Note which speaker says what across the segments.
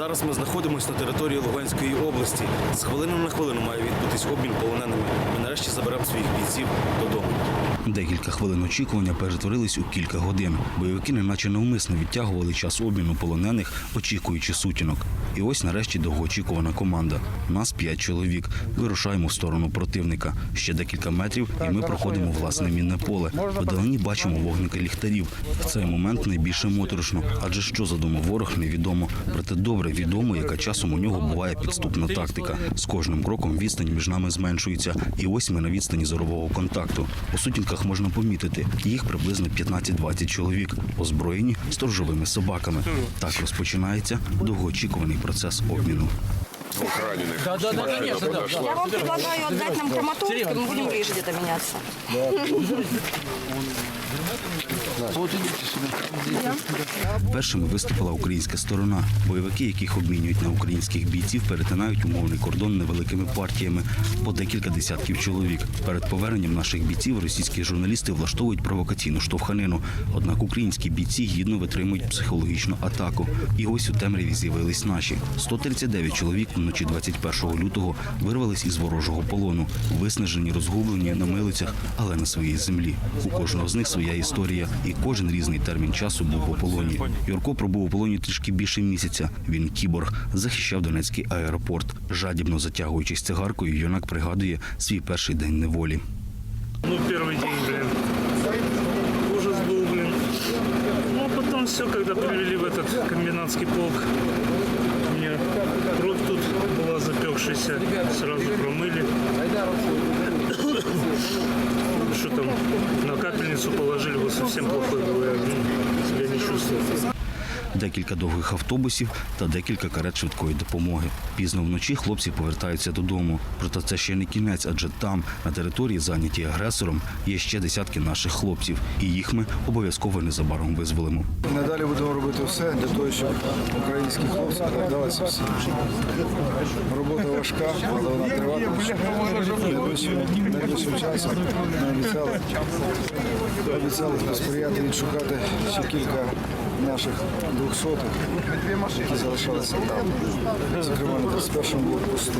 Speaker 1: Зараз ми знаходимося на території Луганської області. З хвилини на хвилину має відбутись обмін полоненими. Ми нарешті заберемо своїх бійців додому. Декілька хвилин очікування перетворились у кілька годин. Бойовики неначе навмисно відтягували час обміну полонених, очікуючи сутінок. І ось нарешті довгоочікувана команда. Нас п'ять чоловік. Вирушаємо в сторону противника. Ще декілька метрів, і ми проходимо власне мінне поле. Вдалині бачимо вогники ліхтарів. В цей момент найбільше моторошно, адже що задумав ворог, невідомо. Проте добре відомо, яка часом у нього буває підступна тактика. З кожним кроком відстань між нами зменшується, і ось ми на відстані зорового контакту. У сутінках можна помітити їх приблизно 15-20 чоловік, озброєні сторожовими собаками. Так розпочинається довгоочікуваний процес обміну.
Speaker 2: Да, да, да, конечно, да.
Speaker 3: Я вам предлагаю отдать нам Краматорск, и мы будем ближе где-то меняться.
Speaker 1: Першими виступила українська сторона. Бойовики, яких обмінюють на українських бійців, перетинають умовний кордон невеликими партіями по декілька десятків чоловік. Перед поверненням наших бійців російські журналісти влаштовують провокаційну штовханину. Однак українські бійці гідно витримують психологічну атаку. І ось у темряві з'явились наші 139 чоловік вночі 21 лютого вирвались із ворожого полону, виснажені, розгублені на милицях, але на своїй землі. У кожного з них своя історія, і кожен різний термін часу був у полоні. Юрко пробув у полоні трішки більше місяця. Він кіборг, захищав Донецький аеропорт. Жадібно затягуючись цигаркою, юнак пригадує свій перший день неволі.
Speaker 4: Ну, первый день, блин. Ужас был, блин. Ну, а потом все, когда привели в этот комбинатский полк, у меня кровь тут была запекшаяся, сразу промыли. Что там, на капельницу положили, вот совсем плохой был, я ну, себя не чувствовал.
Speaker 1: Декілька довгих автобусів та декілька карет швидкої допомоги. Пізно вночі хлопці повертаються додому. Проте це ще не кінець, адже там, на території, зайнятій агресором, є ще десятки наших хлопців, і їх ми обов'язково незабаром визволимо.
Speaker 5: Надалі будемо робити все для того, щоб українські хлопці поверталися всі. Робота важка, але вона триватиме. Найближчим часом ми обіцяли, обіцяли посприяти відшукати ще кілька наших двохсотих, які залишалися там, зокрема на 21-му блокпосту.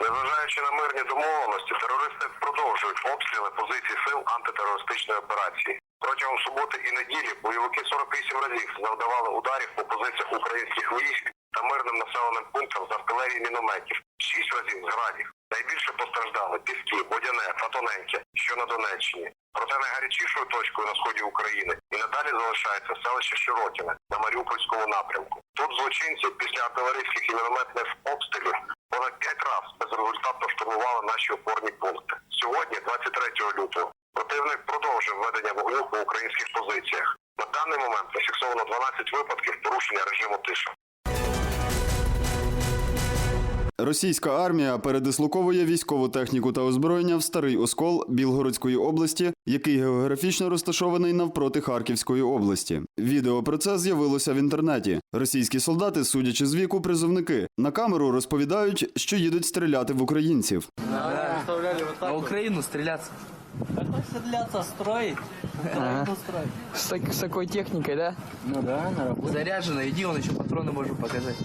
Speaker 6: Незважаючи на мирні домовленості, терористи продовжують обстріли позицій сил антитерористичної операції. Протягом суботи і неділі бойовики 48 разів завдавали ударів по позиціях українських військ та мирним населеним пунктам з артилерії мінометів. Шість разів з градів. Найбільше постраждали Піски, Бодяне та Тоненьке, що на Донеччині. Проте найгарячішою точкою на сході України і надалі залишається селище Широкіне на Маріупольському напрямку. Тут злочинці після артилерійських і мінометних обстрілів понад п'ять разів безрезультатно штурмували наші опорні пункти. Сьогодні, 23 лютого, противник продовжив ведення вогню по українських позиціях. На даний момент зафіксовано 12 випадків порушення режиму тиші.
Speaker 7: Російська армія передислоковує військову техніку та озброєння в старий оскол Білгородської області, який географічно розташований навпроти Харківської області. Відео про це з'явилося в інтернеті. Російські солдати, судячи з віку, призовники на камеру розповідають, що їдуть стріляти в українців.
Speaker 2: На Украину стреляться.
Speaker 8: Стреляться, строить. Украину строить.
Speaker 9: С, так- с такой техникой, да?
Speaker 8: Ну да, на работу.
Speaker 2: Заряжено, иди, он еще патроны может показать.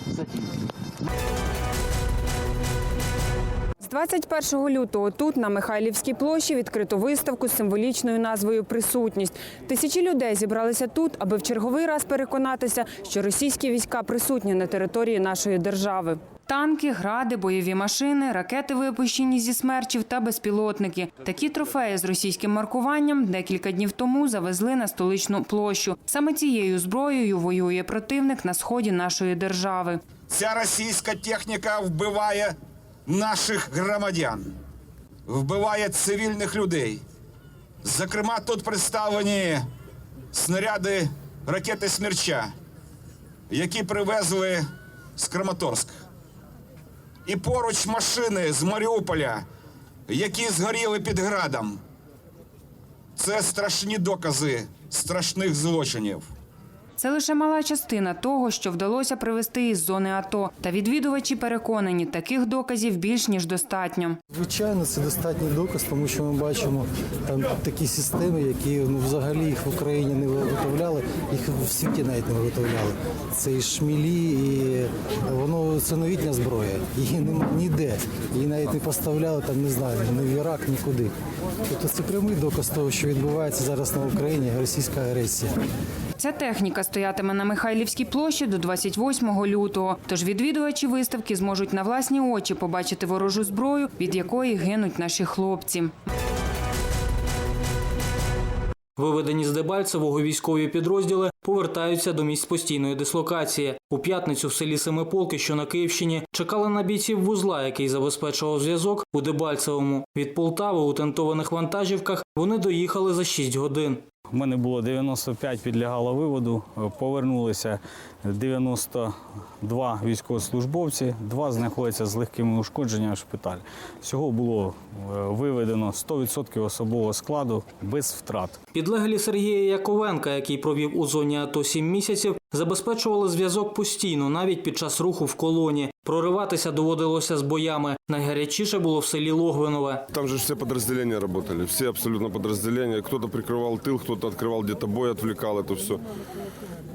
Speaker 10: З 21 лютого тут, на Михайлівській площі, відкрито виставку з символічною назвою Присутність. Тисячі людей зібралися тут, аби в черговий раз переконатися, що російські війська присутні на території нашої держави. Танки, гради, бойові машини, ракети, випущені зі смерчів та безпілотники. Такі трофеї з російським маркуванням декілька днів тому завезли на столичну площу. Саме цією зброєю воює противник на сході нашої держави.
Speaker 11: Ця російська техніка вбиває наших громадян, вбиває цивільних людей. Зокрема, тут представлені снаряди ракети Смерча, які привезли з Краматорська. І поруч машини з Маріуполя, які згоріли під градом. Це страшні докази страшних злочинів.
Speaker 10: Це лише мала частина того, що вдалося привезти із зони АТО. Та відвідувачі переконані, таких доказів більш ніж достатньо.
Speaker 5: Звичайно, це достатній доказ, тому що ми бачимо там такі системи, які ну взагалі їх в Україні не виготовляли, їх в світі навіть не виготовляли. Це і шмілі, і воно це новітня зброя. Її нема ніде. Її навіть не поставляли там, не знаю, ні в Ірак, нікуди. Тобто це прямий доказ того, що відбувається зараз на Україні російська агресія.
Speaker 10: Ця техніка стоятиме на Михайлівській площі до 28 лютого. Тож відвідувачі виставки зможуть на власні очі побачити ворожу зброю, від якої гинуть наші хлопці.
Speaker 12: Виведені з Дебальцевого військові підрозділи повертаються до місць постійної дислокації. У п'ятницю в селі Семиполки, що на Київщині, чекали на бійців вузла, який забезпечував зв'язок у Дебальцевому. Від Полтави у тентованих вантажівках вони доїхали за 6 годин.
Speaker 1: У мене було 95, підлягало виводу. Повернулися 92 військовослужбовці, два знаходяться з легкими ушкодженнями в шпиталі. Всього було е, виведено 100% особового складу без втрат.
Speaker 12: Підлеглі Сергія Яковенка, який провів у зоні АТО 7 місяців, забезпечували зв'язок постійно, навіть під час руху в колоні. Прориватися доводилося з боями. Найгарячіше було в селі Логвинове.
Speaker 13: Там же все подразделения работали, все абсолютно подразделения. Кто-то прикрывал тыл, кто-то открывал где-то бой, отвлекал это все.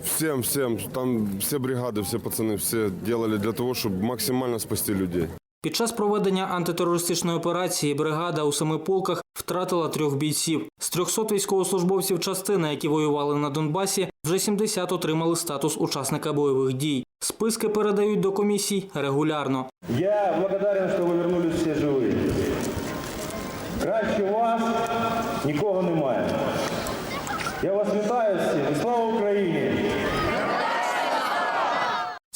Speaker 13: Всем, всем, там все бригады, все пацаны, все делали для того, чтобы максимально спасти людей.
Speaker 12: Під час проведення антитерористичної операції бригада у семи полках втратила трьох бійців. З 300 військовослужбовців частини, які воювали на Донбасі, вже 70 отримали статус учасника бойових дій. Списки передають до комісій регулярно.
Speaker 6: Я благодарен, що ви вернулись всі живі. Краще вас нікого немає. Я вас вітаю всіх слава Україні!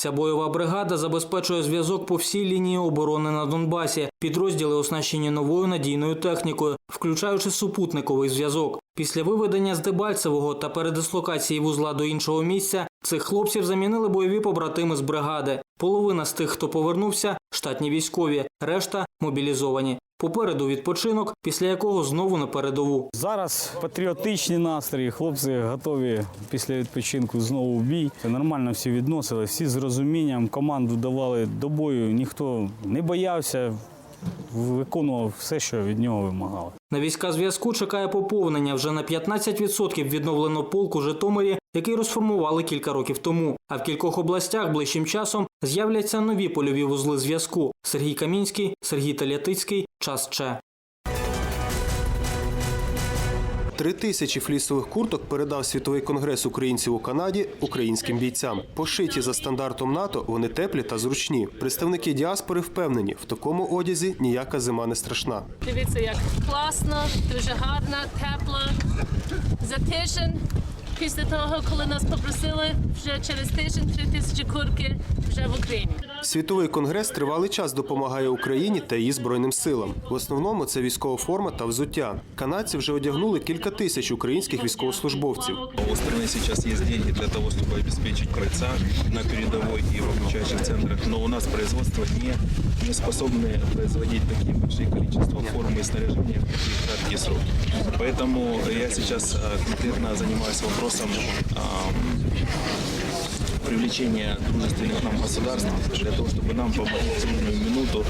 Speaker 12: Ця бойова бригада забезпечує зв'язок по всій лінії оборони на Донбасі. Підрозділи оснащені новою надійною технікою, включаючи супутниковий зв'язок. Після виведення з Дебальцевого та передислокації вузла до іншого місця цих хлопців замінили бойові побратими з бригади. Половина з тих, хто повернувся, штатні військові, решта мобілізовані. Попереду відпочинок, після якого знову на передову.
Speaker 1: Зараз патріотичні настрої. Хлопці готові після відпочинку знову в бій. Нормально всі відносили, всі з розумінням. Команду давали до бою. Ніхто не боявся, виконував все, що від нього вимагали.
Speaker 12: На війська зв'язку чекає поповнення вже на 15% відновлено полк у Житомирі, який розформували кілька років тому. А в кількох областях ближчим часом з'являться нові польові вузли зв'язку. Сергій Камінський, Сергій Талятицький, час Че.
Speaker 14: Три тисячі флісових курток передав світовий конгрес українців у Канаді українським бійцям. Пошиті за стандартом НАТО, вони теплі та зручні. Представники діаспори впевнені, в такому одязі ніяка зима не страшна.
Speaker 3: Дивіться, як класно, дуже гарно, тепло. За тиждень, після того, коли нас попросили, вже через тиждень три тисячі курки вже в Україні.
Speaker 14: Світовий конгрес тривалий час допомагає Україні та її збройним силам. В основному це військова форма та взуття. Канадці вже одягнули кілька тисяч українських військовослужбовців.
Speaker 15: У страны сейчас есть деньги для того, чтобы обеспечить бойца на передовой и в обучающих центрах, но у нас производство не, не способны производить такие большие количества формы и снаряжения в такие краткие сроки. Поэтому я сейчас э, конкретно занимаюсь вопросом ам, привлечения дружественных нам государств для того, чтобы нам помогли трудную минуту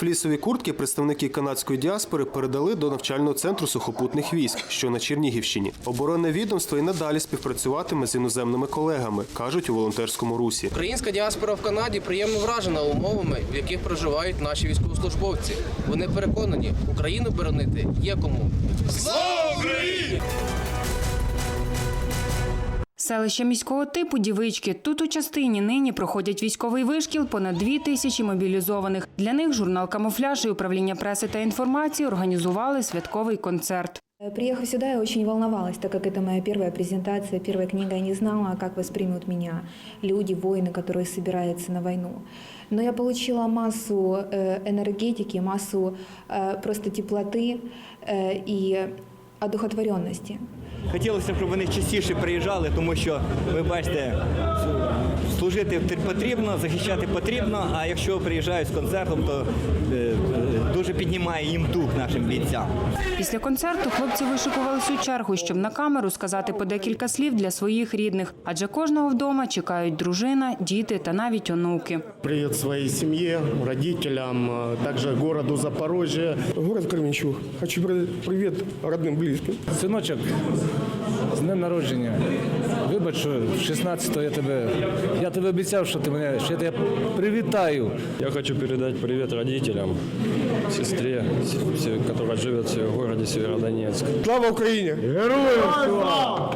Speaker 14: Флісові куртки представники канадської діаспори передали до навчального центру сухопутних військ, що на Чернігівщині. Оборонне відомство і надалі співпрацюватиме з іноземними колегами, кажуть у волонтерському русі.
Speaker 2: Українська діаспора в Канаді приємно вражена умовами, в яких проживають наші військовослужбовці. Вони переконані, Україну боронити є кому. Слава
Speaker 10: Селище міського типу Дівички. Тут у частині нині проходять військовий вишкіл понад дві тисячі мобілізованих. Для них журнал «Камуфляж» і управління преси та інформації організували святковий концерт.
Speaker 3: Приехав сюда, я очень волновалась, так как это моя первая презентация, первая книга, я не знала, как воспримут меня люди, воины, которые собираются на войну. Но я получила массу э, энергетики, массу э, просто теплоты э, и одухотворенности.
Speaker 16: Хотілося б, щоб вони частіше приїжджали, тому що ви бачите, служити потрібно, захищати потрібно. А якщо приїжджають з концертом, то е, дуже піднімає їм дух нашим бійцям.
Speaker 10: Після концерту хлопці вишикувались у чергу, щоб на камеру сказати по декілька слів для своїх рідних, адже кожного вдома чекають дружина, діти та навіть онуки.
Speaker 17: Привет своей семье, родителям, а также городу Запорожье. Город Кременчуг. Хочу передать привет родным, близким.
Speaker 18: Синочок, з днем народження. Вибач, що 16-го я тебе. Я тебе обіцяв, що ти мене, що я тебе привітаю.
Speaker 19: Я хочу передать привет родителям, сестре, яка живе живет в городе Сєвєродонецьк.
Speaker 17: Слава Украине! Героям слава!